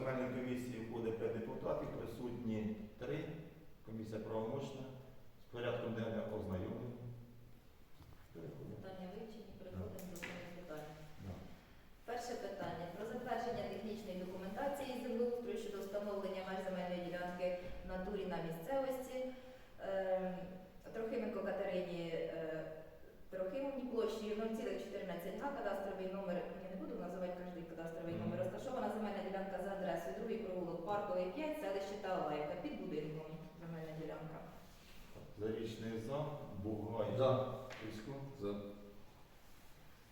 земельної комісії входить 5 депутатів, присутні 3. Комісія правомочна. З порядком денним ознайомлені. Питання вивчені, переходимо до. Да. Перше питання про затвердження технічної документації землеустрою щодо встановлення меж земельної ділянки в натурі на місцевості. Ем, Трохименко Катерині е, Трохимовні площею 0,14 га, кадастровий номер, я не буду називати кожний кадастровий Мгм. номер, розташована земельна ділянка за адресою, другий провулок, парковий 5, селище Талаївка, під будинком земельна ділянка. Зарічний за, Бугай. За. За.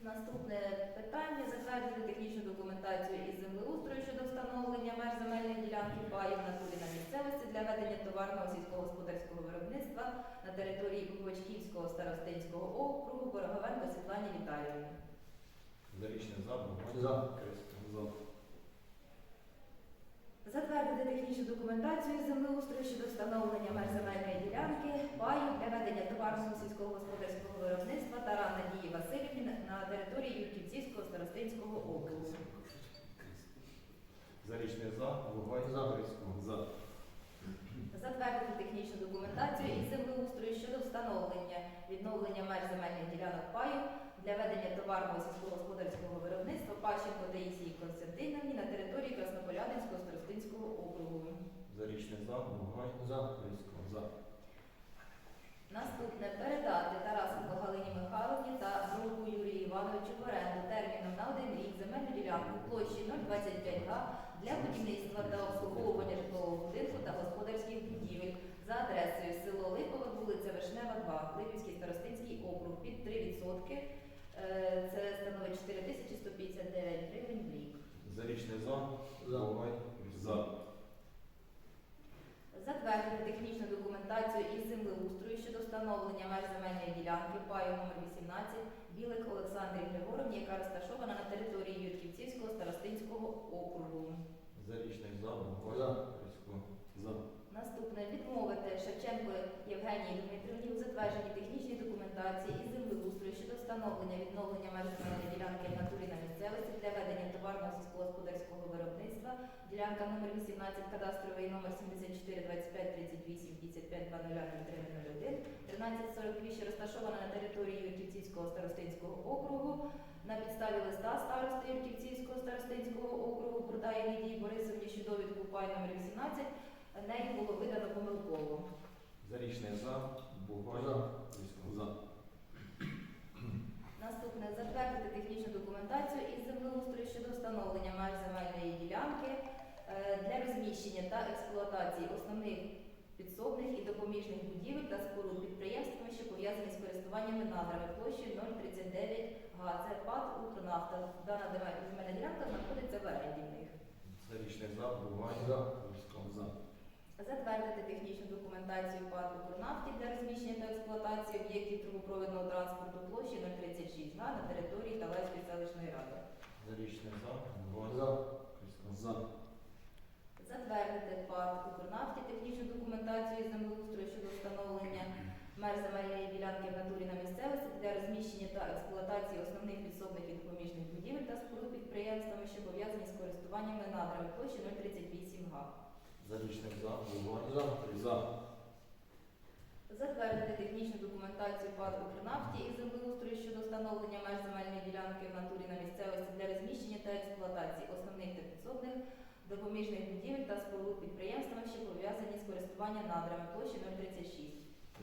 Наступне питання затвердити технічну документацію із землеустрою щодо встановлення меж земельної ділянки паїв на турі на місцевості для ведення товарного сільськогосподарського виробництва на території Бучківського старостинського округу Бороговенко Світлані Віталіївні. Зарічний за, Бугай. За. Крисько. За. Затвердити технічну документацію землеустрою щодо встановлення меж земельної ділянки паю для ведення товарного сільськогосподарського виробництва Таран Надії Васильівні на- території Юрківцівського старостинського округу. Зарічний за, Бугай. За. Фрісько. За. Затвердити технічну документацію із землеустрою щодо встановлення відновлення меж земельних ділянок паю для ведення товарного сільськогосподарського виробництва Пащенко Таїсії Константинівні на території Краснополянинського старостинського. Зарічний за, Бугай. За. За. Наступне передати Тарасенко Галині Михайловні та другу Юрію Івановичу в оренду терміном на один рік земельну ділянку площі 025 га для будівництва та обслуговування житлового будинку та господарських будівель за адресою село Липове, вулиця Вишнева, 2, Липівський старостинський округ під 3%. Е, Це становить 4159 гривень в рік. Зарічний за, За. Бугай. За. Затвердити технічну документацію із землеустрою щодо встановлення меж земельної ділянки паю номер 18 Білик Олександрі Григоровні, яка розташована на території Юрківцівського старостинського округу. Зарічний за. За. Наступне відмовити Шевченко Євгенії Дмитрівні у затвердженні технічної документації із землеустрою щодо встановлення відновлення меж земельної ділянки в натурі на місцевості для ведення товарного сільськогосподарського виробництва. Ділянка номер 18, кадастровий номер 74 25 38 55 00 1348, що розташована на території Юрківцівського старостинського округу. На підставі листа старости Юрківцівського старостинського округу Бурдає Лідії Борисовні, що довідку пай номер 18 нею було видано помилково. Зарічний за, Бугай. За. За. Наступне затвердити технічну документацію із землеустрою щодо встановлення меж земельної ділянки е, для розміщення та експлуатації основних підсобних і допоміжних будівель та споруд підприємствами, що пов'язані з користуваннями надрами площею 039 га. Це ПАД Укрнафта. Дана земельна ділянка знаходиться в оренді в них. Зарічний за, Бугай. За. Затвердити технічну документацію ПАД «Укрнафті» для розміщення та експлуатації об'єктів трубопровідного транспорту площі 036 га на території Талайської селищної ради. Зарічний за, За. За. Затвердити ПАД «Укрнафті» технічну документацію землеустрою щодо встановлення меж земельної ділянки в натурі на місцевості для розміщення та експлуатації основних підсобних і допоміжних будівель та споруд підприємствами, що пов'язані з користуваннями надрами площі 038 га. Зарічний за, Бугай. За. За. Затвердити технічну документацію ПАД «Укрнафті» із землеустрою щодо встановлення меж земельної ділянки в натурі на місцевості для розміщення та експлуатації основних та підсобних допоміжних будівель та споруд підприємствами, що пов'язані з користуванням надрами площі 036.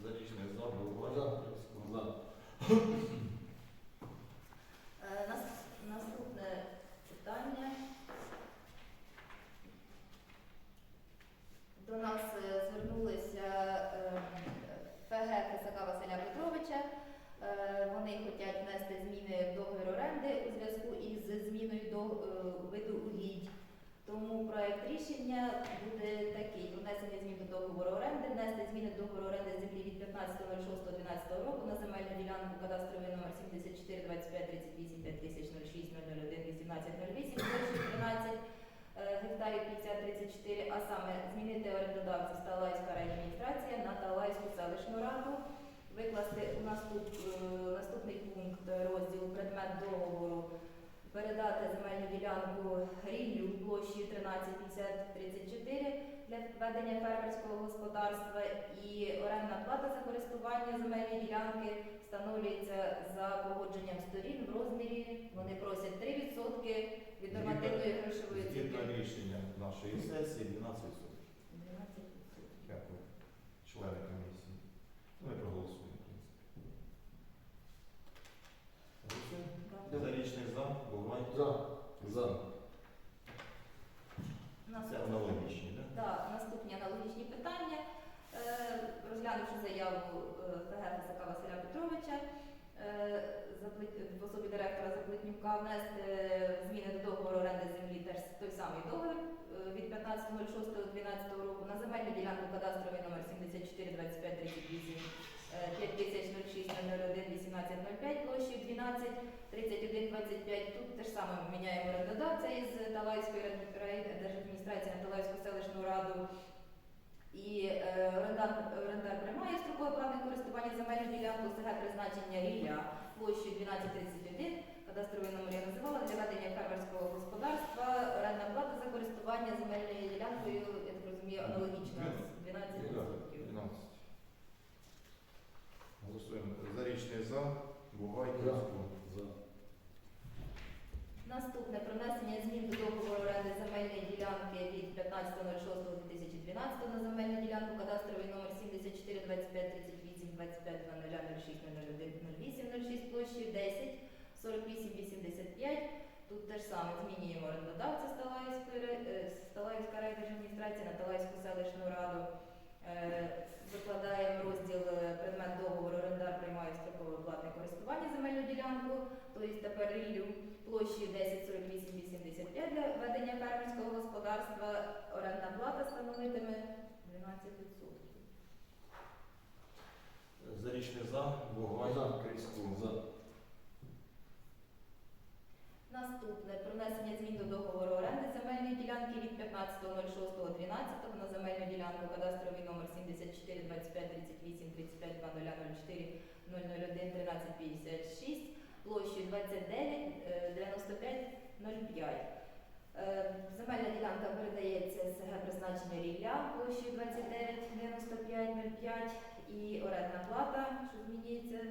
Зарічний за. Фрісько. За. Е, нас- Наступне питання. До нас е, звернулися е, ФГ Кисака Василя Петровича. Е, Вони хочуть внести зміни в договір оренди у зв'язку із зміною до виду угідь. Тому проект рішення буде такий: внесення змін до договору оренди, внести зміни до договору оренди землі від 15.06.12 року на земельну ділянку кадастровий номер 74 25 38 5006 001 1808 площею 13 е, гектарів 50 34, а саме змінити орендодавців Талайська райадміністрація на Талайську селищну раду, викласти у наступ, е, наступний пункт розділу предмет договору передати земельну ділянку Ріллю площі 135034 для ведення фермерського господарства. І орендна плата за користування земельної ділянки встановлюється за погодженням сторін в розмірі, вони просять 3% від нормативної грошової Згідно оцінки. рішення нашої сесії 12%. 12%. Дякую. Члени комісії. Ну, Ми проголосуємо, в принципі. Голосуємо? Да. Зарічний за, Бугай. За. За. Нас- Це аналогічні, так? Так, наступні аналогічні питання. Е, Розглянувши заяву е, ФГ Фесака Василя Петровича, е, Заплит- в особі директора Заплетнюка внести зміни до договору оренди землі, теж самий договір е, від 15.06.12 року на земельну ділянку кадастровий номер 74 25 38 5006 001 1805 площею 12 31 25. Тут те ж саме міняємо орендодавця із Талайської райдержадміністрації на Талайську селищну раду. І е, орендар, приймає строкове платне користування земельну ділянку СГ призначення рілля площею 1231, кадастровий номер я називала, для ведення фермерського господарства, орендна плата за користування земельною ділянкою, я так розумію, аналогічна, 12%. 12. Голосуємо. Зарічний за, Бугай, За. Крицько. За. Наступне про внесення змін до договору оренди земельної ділянки від 15.06.2012 на земельну ділянку кадастровий номер 74 25 38 25 00 06 01 08 06 площею 10 48 85. Тут теж саме змінюємо орендодавця Сталаївської ре- е, Сталаївська райдержадміністрація на Талаївську селищну раду. Е, Викладаємо розділ е, предмет договору орендар приймає в строкове платне користування земельну ділянку, тобто тепер ріллю площею 104885 для ведення фермерського господарства орендна плата становитиме 12%. Зарічний за, Бугай, За. Крицько. За. Наступне про внесення змін до договору оренди земельної ділянки від 15.06.12 на земельну ділянку кадастровий номер 74 25 38 35 0004 001 13 56 площею 29 е, 95 05. Е, Земельна ділянка передається СГ призначення рілля площею 29 95 05 і орендна плата, що змінюється, 12%.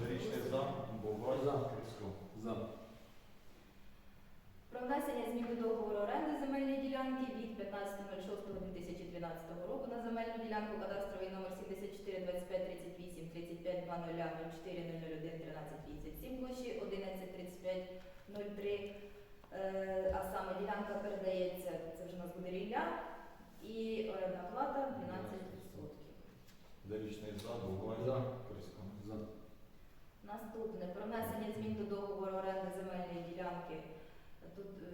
Зарічний за, Бугай, За. Крицько. За. Про внесення змін до договору оренди земельної ділянки від 15.06.2012 року на земельну ділянку кадастровий номер 74 25 38 35 00 04 001 13 57 площі 11 35 03. Е, А саме ділянка передається, це вже у нас буде рілля, і орендна плата 12%. Зарічний за, Бугай, За. Крицько. За. Наступне про внесення змін до договору оренди земельної ділянки тут е,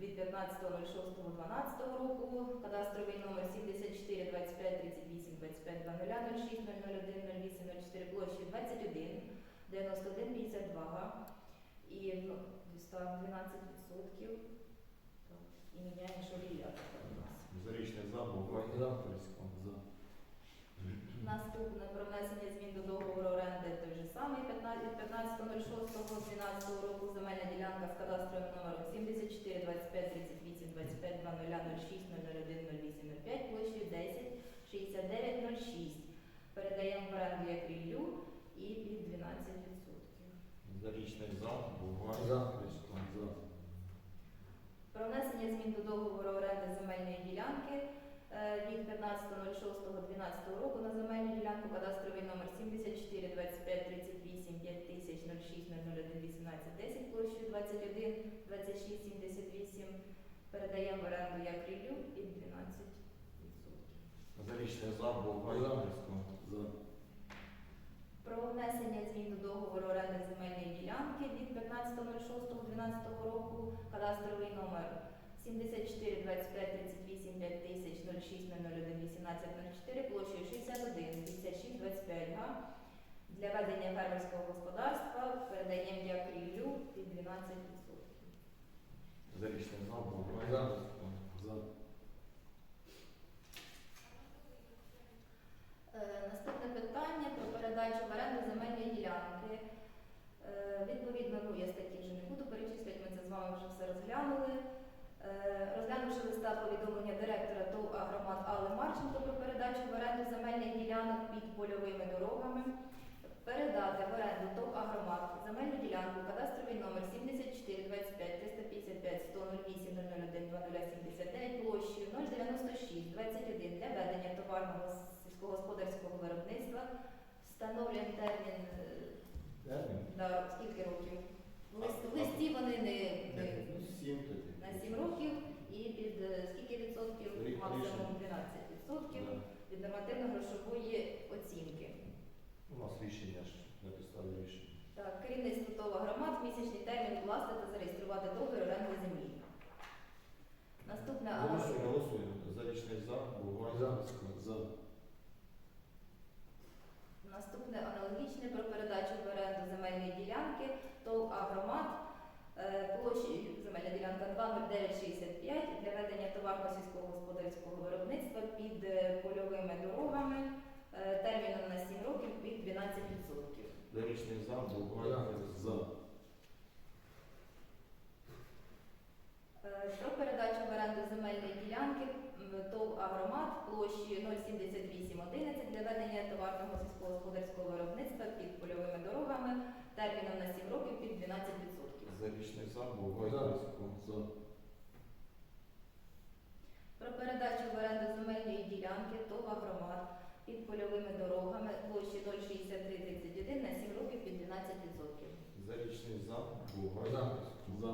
від 15.06.12 року, кадастровий номер 74 25 38 25 00 06 001 08 04 площі 21 91 52 га. і ну, став 12%. І міняємо, що нас. Зарічний за, Бугай, За. Наступне про внесення змін до договору оренди той же самий 15 15.06.12 року земельна ділянка з кадастровим номером 74 25 38 25 0006 001 08 05 площею 10 69 06. Передаємо в оренду як ріллю і під 12%. Зарічний за, Бугай, За. Крицько. За. Про внесення змін до договору оренди земельної ділянки е, від 15.06.12 року на земельну ділянку кадастровий номер 74 25 38 5006 06 001 18 10 площею 21 26 78 передаємо в оренду як ріллю під 12%. Зарічний за, Бугай, За. Про внесення змін до договору оренди земельної ділянки від 15.06.12 року кадастровий номер 74 25 38 5000 06 001 18 04 площею 61 56 25 га. Для ведення фермерського господарства передаємо як ріллю під 12%. Зарічний за, Бугай, За. Е, наступне питання про передачу в оренду земельної ділянки. Е, відповідно, ну, я статті вже не буду перечислювати, ми це з вами вже все розглянули. Е, розглянувши листа повідомлення директора ТОВ «Агромат» Алли Марченко про передачу в оренду земельних ділянок під польовими дорогами, передати в оренду ТОВ «Агромат» земельну ділянку, кадастровий номер 74-25-355-108-001-2079, площею 096 21 для ведення товарного сільськогосподарського виробництва. Встановлюємо термін е, Термін? Да, скільки років? В лист- в листі вони не, не Ну, сім тоді. на 7 років і під е, скільки відсотків? Рік Максимум 12 відсотків Да. від нормативно-грошової оцінки. У нас рішення ж на підставі рішення. Так, керівництво ТОВ громад місячний термін власти та зареєструвати договір оренди землі. Наступне Голосуємо, голосуємо. За річний за, Бугай. За. За. Наступне аналогічне про передачу в оренду земельної ділянки ТОВ «Агромат» е, площею земельна ділянка 20965 для ведення товарно сільськогосподарського виробництва під е, польовими дорогами е, терміном на 7 років під 12%. За річний за, Бугай. За. Про передачу в оренду земельної ділянки м, ТОВ Площею 07811 для ведення товарного сільськогосподарського виробництва під польовими дорогами терміном на 7 років під 12%. За річний за, Бугай. За. Про передачу в оренду земельної ділянки ТОВ «Агромат» під польовими дорогами площі 06331 на 7 років під 12%. За річний за, Бугай. За. За.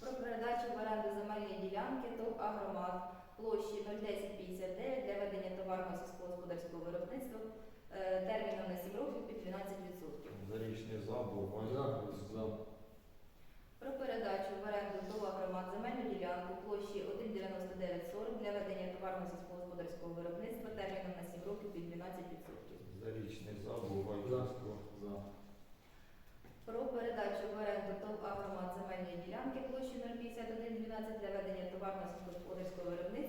Про передачу в оренду земельної ділянки ТОВ «Агромат» площі 01059 для ведення товарного сільськогосподарського виробництва е, терміном на 7 років під 12%. За річний за, Бугай. За. За. Про передачу в оренду ТОВ «Агромат» земельну ділянку площі 19940 для ведення товарного сільськогосподарського виробництва терміном на 7 років під 12%. За річний за, Бугай. За. За. Про передачу в оренду ТОВ «Агромат» земельної ділянки площі 05112 для ведення товарного сільськогосподарського виробництва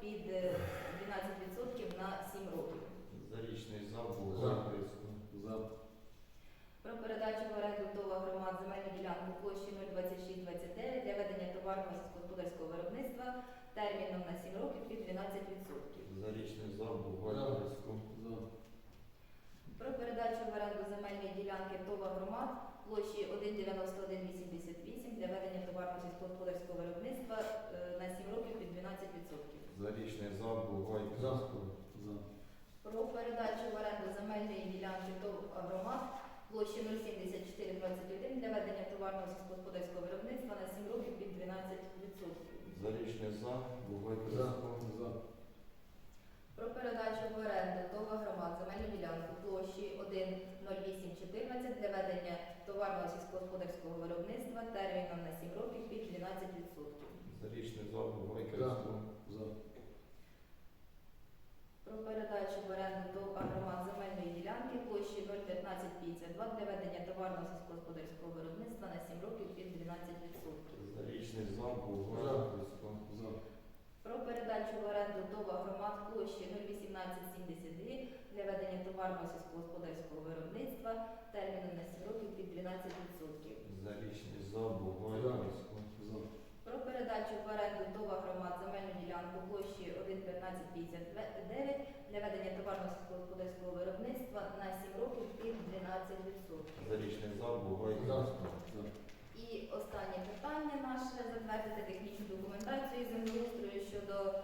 під е, 12% на 7 років. За річний за, Бугай. За. Про передачу в оренду ТОВ «Агромат» земельну ділянку площі 02629 для ведення товарного сільськогосподарського виробництва терміном на 7 років під 12%. За річний за, За. За. Про передачу в оренду земельної ділянки ТОВ «Агромат» площі 19188 для ведення товарного сільськогосподарського виробництва е, на 7 років під 12%. За річний за, Бугай. За. За. Про передачу в оренду земельної ділянки ТОВ «Агромат» площі 07421 для ведення товарного сільськогосподарського виробництва на 7 років під 12%. За річний за, Бугай. За. За. Про передачу в оренду ТОВ «Агромат» земельну ділянку площі 10814 для ведення товарного сільськогосподарського виробництва терміном на 7 років під 12%. За річний за, Бугай. За. За. Про передачу в оренду ТОВ «Агромат» земельної ділянки площі 01552 для ведення товарного сільськогосподарського виробництва на 7 років під 12%. За річний за. Про передачу в оренду ТОВ «Агромат» площі 01872 для ведення товарного сільськогосподарського виробництва терміном на 7 років під 12%. За річний за, За. За. Про передачу в оренду ТОВ «Агромат» земельну ділянку площі 11559 для ведення товарного сільськогосподарського виробництва на 7 років під 12%. За річний за, Бугай. За. І останнє питання наше затвердити технічну документацію землеустрою щодо е,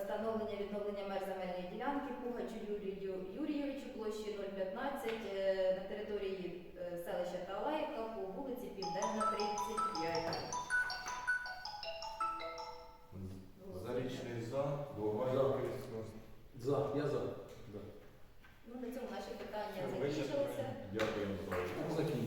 встановлення відновлення меж земельної ділянки Пугачу Юрію Юрійовичу площі 015 е, на території питання закінчилося. Дякую, ну, Микола.